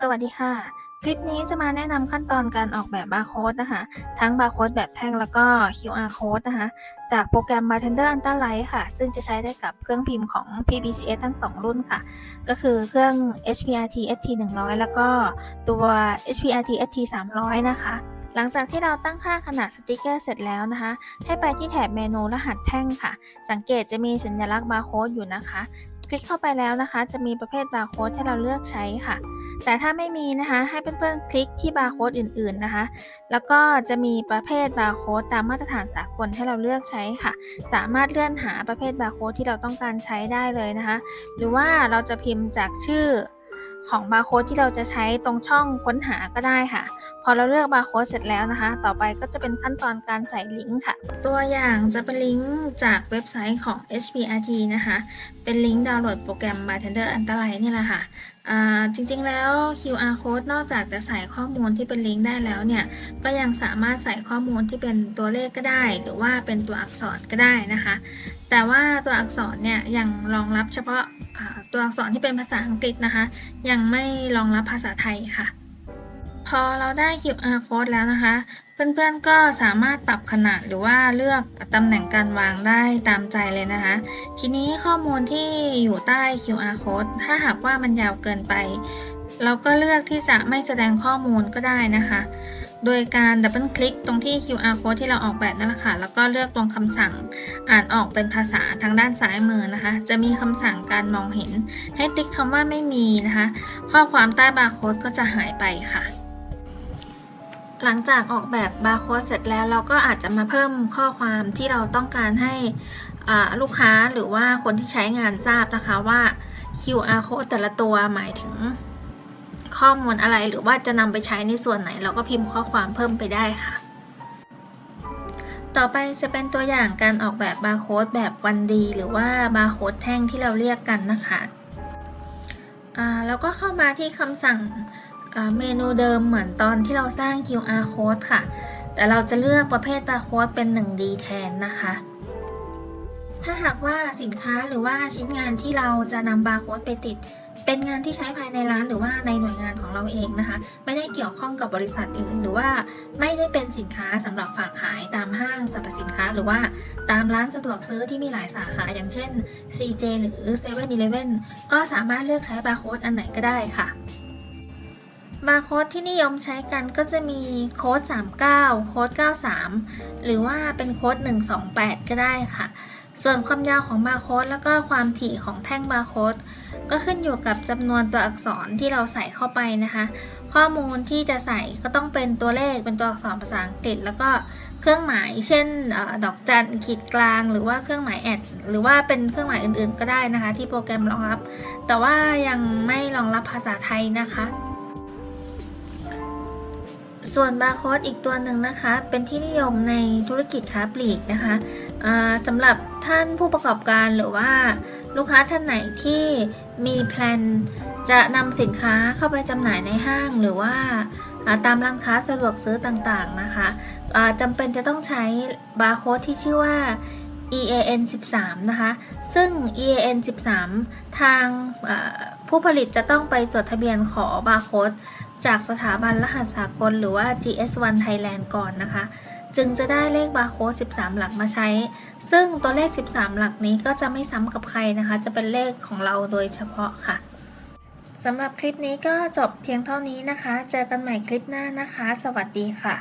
สวัสดีค่ะ คลิปนี้จะมาแนะนำขั้นตอนการออกแบบบาร์โค้ดนะคะ ทั้งบาร์โค้ดแบบแท่งแล้วก็ QR code นะคะ จากโปรแกรม Bartender u l t r a Lite ค่ะ ซึ่งจะใช้ได้กับเครื่องพิมพ์ของ PBCS ทั้ง 2 รุ่นค่ะ ก็คือเครื่อง HPRT ST 100 แล้วก็ตัว HPRT ST 300 นะคะหลังจากที่เราตั้งค่าขนาดสติกเกอร์เสร็จแล้วนะคะ ให้ไปที่แถบเมนูรหัสแท่งค่ะ สังเกตจะมีสัญลักษณ์บาร์โค้ดอยู่นะคะ คลิกเข้าไปแล้วนะคะ จะมีประเภทบาร์โค้ดให้เราเลือกใช้ค่ะ แต่ถ้าไม่มีนะคะให้เพื่อนๆคลิกที่บาร์โค้ดอื่นๆนะคะ แล้วก็จะมีประเภทบาร์โค้ดตามมาตรฐานสากลให้เราเลือกใช้ค่ะ สามารถเลื่อนหาประเภทบาร์โค้ดที่เราต้องการใช้ได้เลยนะคะ หรือว่าเราจะพิมพ์จากชื่อ ของบาร์โค้ดที่เราจะใช้ตรงช่องค้นหาก็ได้ค่ะ พอเราเลือกบาร์โค้ดเสร็จแล้วนะคะ ต่อไปก็จะเป็นขั้นตอนการใส่ลิงก์ค่ะ ตัวอย่างจะเป็นลิงก์จากเว็บไซต์ของ HPRT นะคะ เป็นลิงก์ดาวน์โหลดโปรแกรม Bartender u l t r a Lite นี่แหละค่ะจริงๆแล้ว QR code นอกจากจะใส่ข้อมูลที่เป็นลิงก์ได้แล้วเนี่ย ก็ยังสามารถใส่ข้อมูลที่เป็นตัวเลขก็ได้ หรือว่าเป็นตัวอักษรก็ได้นะคะ แต่ว่าตัวอักษรเนี่ยยังรองรับเฉพาะตัวอักษรที่เป็นภาษาอังกฤษนะคะ ยังไม่รองรับภาษาไทยค่ะ พอเราได้ QR code แล้วนะคะ เพื่อนๆก็สามารถปรับขนาดหรือว่าเลือกตำแหน่งการวางได้ตามใจเลยนะคะ ทีนี้ข้อมูลที่อยู่ใต้ QR code ถ้าหากว่ามันยาวเกินไป เราก็เลือกที่จะไม่แสดงข้อมูลก็ได้นะคะ โดยการดับเบิลคลิกตรงที่ QR code ที่เราออกแบบนั่นแหละค่ะ แล้วก็เลือกตรงคำสั่งอ่านออกเป็นภาษาทางด้านซ้ายมือนะคะ จะมีคำสั่งการมองเห็น ให้ติ๊กคำว่าไม่มีนะคะ ข้อความใต้บาร์โค้ดก็จะหายไปค่ะ หลังจากออกแบบบาร์โค้ดเสร็จแล้วเราก็อาจจะมาเพิ่มข้อความที่เราต้องการให้ลูกค้าหรือว่าคนที่ใช้งานทราบนะคะว่า QR code แต่ละตัวหมายถึง ข้อมูลอะไรหรือว่าจะนำไปใช้ในส่วนไหน เราก็พิมพ์ข้อความเพิ่มไปได้ค่ะ ต่อไปจะเป็นตัวอย่างการออกแบบบาร์โค้ดแบบวันดี หรือว่าบาร์โค้ดแท่งที่เราเรียกกันนะคะแล้วก็เข้ามาที่คำสั่งเมนูเดิมเหมือนตอนที่เราสร้าง QR code ค่ะ แต่เราจะเลือกประเภทบาร์โค้ดเป็น 1D แทนนะคะ ถ้าหากว่าสินค้าหรือว่าชิ้นงานที่เราจะนำบาร์โค้ดไปติด เป็นงานที่ใช้ภายในร้านหรือว่าในหน่วยงานของเราเองนะคะ ไม่ได้เกี่ยวข้องกับบริษัทอื่น หรือว่าไม่ได้เป็นสินค้าสำหรับฝากขายตามห้างสรรพสินค้า หรือว่าตามร้านสะดวกซื้อที่มีหลายสาขาอย่างเช่น CJ หรือ 7-Eleven ก็สามารถเลือกใช้บาร์โค้ดอันไหนก็ได้ค่ะ บาร์โค้ดที่นิยมใช้กันก็จะมีโค้ด39 โค้ด93 หรือว่าเป็นโค้ด128 ก็ได้ค่ะ ส่วนความยาวของบาร์โค้ดแล้วก็ความถี่ของแท่งบาร์โค้ดก็ขึ้นอยู่กับจำนวนตัวอักษรที่เราใส่เข้าไปนะคะ ข้อมูลที่จะใส่ก็ต้องเป็นตัวเลขเป็นตัวอักษรภาษาอังกฤษ แล้วก็เครื่องหมาย เช่นอดอกจันขีดกลาง หรือว่าเครื่องหมายแอดหรือว่าเป็นเครื่องหมายอื่นๆ ก็ได้นะคะ ที่โปรแกรมรองรับ แต่ว่ายังไม่รองรับภาษาไทยนะคะ ส่วนบาร์โค้ดอีกตัวหนึ่งนะคะ เป็นที่นิยมในธุรกิจค้าปลีกนะคะสำหรับท่านผู้ประกอบการหรือว่าลูกค้าท่านไหนที่มีแพลนจะนำสินค้าเข้าไปจำหน่ายในห้างหรือว่าตามร้านค้าสะดวกซื้อต่างๆนะคะจำเป็นจะต้องใช้บาร์โค้ดที่ชื่อว่า EAN 13นะคะ ซึ่ง EAN 13 ทางผู้ผลิตจะต้องไปจดทะเบียนขอบาร์โค้ด จากสถาบันรหัสสากลหรือว่า GS1 Thailand ก่อนนะคะ จึงจะได้เลขบาร์โค้ด 13 หลักมาใช้ ซึ่งตัวเลข 13 หลักนี้ก็จะไม่ซ้ำกับใครนะคะ จะเป็นเลขของเราโดยเฉพาะค่ะสำหรับคลิปนี้ก็จบเพียงเท่านี้นะคะ เจอกันใหม่คลิปหน้านะคะ สวัสดีค่ะ